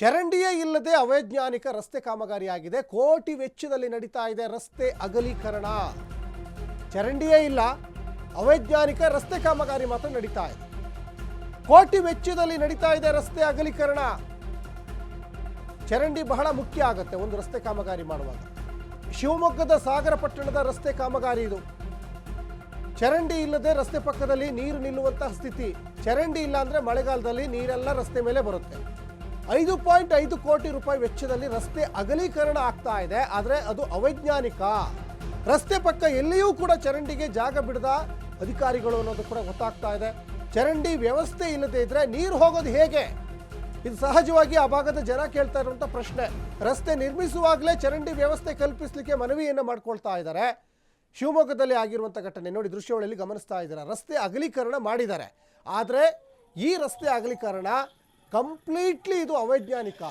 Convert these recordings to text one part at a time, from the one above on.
ಚರಂಡಿಯೇ ಇಲ್ಲದೆ ಅವೈಜ್ಞಾನಿಕ ರಸ್ತೆ ಕಾಮಗಾರಿಯಾಗಿದೆ. ಕೋಟಿ ವೆಚ್ಚದಲ್ಲಿ ನಡೀತಾ ಇದೆ ರಸ್ತೆ ಅಗಲೀಕರಣ. ಚರಂಡಿಯೇ ಇಲ್ಲ, ಅವೈಜ್ಞಾನಿಕ ರಸ್ತೆ ಕಾಮಗಾರಿ ಮಾತ್ರ ನಡೀತಾ ಇದೆ. ಕೋಟಿ ವೆಚ್ಚದಲ್ಲಿ ನಡೀತಾ ಇದೆ ರಸ್ತೆ ಅಗಲೀಕರಣ. ಚರಂಡಿ ಬಹಳ ಮುಖ್ಯ ಆಗುತ್ತೆ ಒಂದು ರಸ್ತೆ ಕಾಮಗಾರಿ ಮಾಡುವಾಗ. ಶಿವಮೊಗ್ಗದ ಸಾಗರ ಪಟ್ಟಣದ ರಸ್ತೆ ಕಾಮಗಾರಿ ಇದು. ಚರಂಡಿ ಇಲ್ಲದೆ ರಸ್ತೆ ಪಕ್ಕದಲ್ಲಿ ನೀರು ನಿಲ್ಲುವಂತಹ ಸ್ಥಿತಿ. ಚರಂಡಿ ಇಲ್ಲ ಅಂದ್ರೆ ಮಳೆಗಾಲದಲ್ಲಿ ನೀರೆಲ್ಲ ರಸ್ತೆ ಮೇಲೆ ಬರುತ್ತೆ. ಐದು ಪಾಯಿಂಟ್ ಐದು ಕೋಟಿ ರೂಪಾಯಿ ವೆಚ್ಚದಲ್ಲಿ ರಸ್ತೆ ಅಗಲೀಕರಣ ಆಗ್ತಾ ಇದೆ, ಆದರೆ ಅದು ಅವೈಜ್ಞಾನಿಕ. ರಸ್ತೆ ಪಕ್ಕ ಎಲ್ಲಿಯೂ ಕೂಡ ಚರಂಡಿಗೆ ಜಾಗ ಬಿಡದ ಅಧಿಕಾರಿಗಳು ಅನ್ನೋದು ಕೂಡ ಗೊತ್ತಾಗ್ತಾ ಇದೆ. ಚರಂಡಿ ವ್ಯವಸ್ಥೆ ಇಲ್ಲದೆ ಇದ್ರೆ ನೀರು ಹೋಗೋದು ಹೇಗೆ? ಇದು ಸಹಜವಾಗಿ ಆ ಭಾಗದ ಜನ ಕೇಳ್ತಾ ಇರುವಂತ ಪ್ರಶ್ನೆ. ರಸ್ತೆ ನಿರ್ಮಿಸುವಾಗಲೇ ಚರಂಡಿ ವ್ಯವಸ್ಥೆ ಕಲ್ಪಿಸಲಿಕ್ಕೆ ಮನವಿಯನ್ನು ಮಾಡ್ಕೊಳ್ತಾ ಇದ್ದಾರೆ. ಶಿವಮೊಗ್ಗದಲ್ಲಿ ಆಗಿರುವಂಥ ಘಟನೆ ನೋಡಿ, ದೃಶ್ಯಗಳಲ್ಲಿ ಗಮನಿಸ್ತಾ ಇದ್ದಾರೆ? ರಸ್ತೆ ಅಗಲೀಕರಣ ಮಾಡಿದ್ದಾರೆ. ಆದರೆ ಈ ರಸ್ತೆ ಅಗಲೀಕರಣ ಕಂಪ್ಲೀಟ್ಲಿ ಇದು ಅವೈಜ್ಞಾನಿಕ.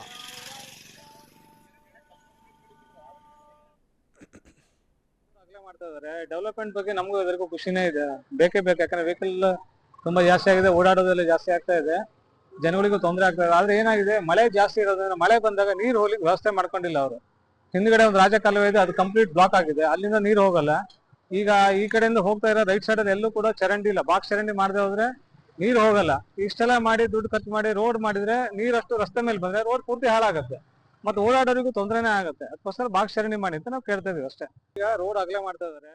ಮಾಡ್ತಾ ಇದಾರೆ. ಡೆವಲಪ್ಮೆಂಟ್ ಬಗ್ಗೆ ನಮಗೂ ಎಲ್ಲರಿಗೂ ಖುಷಿನೇ ಇದೆ. ಬೇಕೇ ಬೇಕು. ಯಾಕಂದ್ರೆ ವೆಹಿಕಲ್ ತುಂಬಾ ಜಾಸ್ತಿ ಆಗಿದೆ. ಓಡಾಡೋದೆಲ್ಲ ಜಾಸ್ತಿ ಆಗ್ತಾ ಇದೆ. ಜನಗಳಿಗೂ ತೊಂದರೆ ಆಗ್ತಾ ಇದೆ. ಆದ್ರೆ ಏನಾಗಿದೆ? ಮಳೆ ಜಾಸ್ತಿ ಇರೋದ್ರಿಂದ ಮಳೆ ಬಂದಾಗ ನೀರು ಹೋಗ್ಲಿಕ್ಕೆ ವ್ಯವಸ್ಥೆ ಮಾಡ್ಕೊಂಡಿಲ್ಲ ಅವರು. ಹಿಂದ್ಗಡೆ ಒಂದು ರಾಜ ಕಾಲುವೆ ಇದೆ. ಅದು ಕಂಪ್ಲೀಟ್ ಬ್ಲಾಕ್ ಆಗಿದೆ. ಅಲ್ಲಿಂದ ನೀರು ಹೋಗಲ್ಲ. ಈಗ ಈ ಕಡೆಯಿಂದ ಹೋಗ್ತಾ ಇರೋ ರೈಟ್ ಸೈಡ್ ಎಲ್ಲೂ ಕೂಡ ಚರಂಡಿ ಇಲ್ಲ. ಬಾಕ್ಸ್ ಚರಂಡಿ ಮಾಡದೆ ಹೋದ್ರೆ ನೀರು ಹೋಗಲ್ಲ. ಇಷ್ಟೆಲ್ಲ ಮಾಡಿ ದುಡ್ಡು ಖರ್ಚು ಮಾಡಿ ರೋಡ್ ಮಾಡಿದ್ರೆ ನೀರಷ್ಟು ರಸ್ತೆ ಮೇಲೆ ಬಂದ್ರೆ ರೋಡ್ ಪೂರ್ತಿ ಹಾಳಾಗುತ್ತೆ. ಮತ್ತೆ ಓಡಾಡೋರಿಗೂ ತೊಂದರೆನೇ ಆಗುತ್ತೆ. ಅದಕ್ಕೋಸ್ಕರ ಭಾಗ ಶರಣಿ ಮಾಡಿ ಅಂತ ನಾವು ಕೇಳ್ತಾ ಇದೀವಿ ಅಷ್ಟೇ. ಈಗ ರೋಡ್ ಅಗಲ ಮಾಡ್ತಾ ಇದಾರೆ.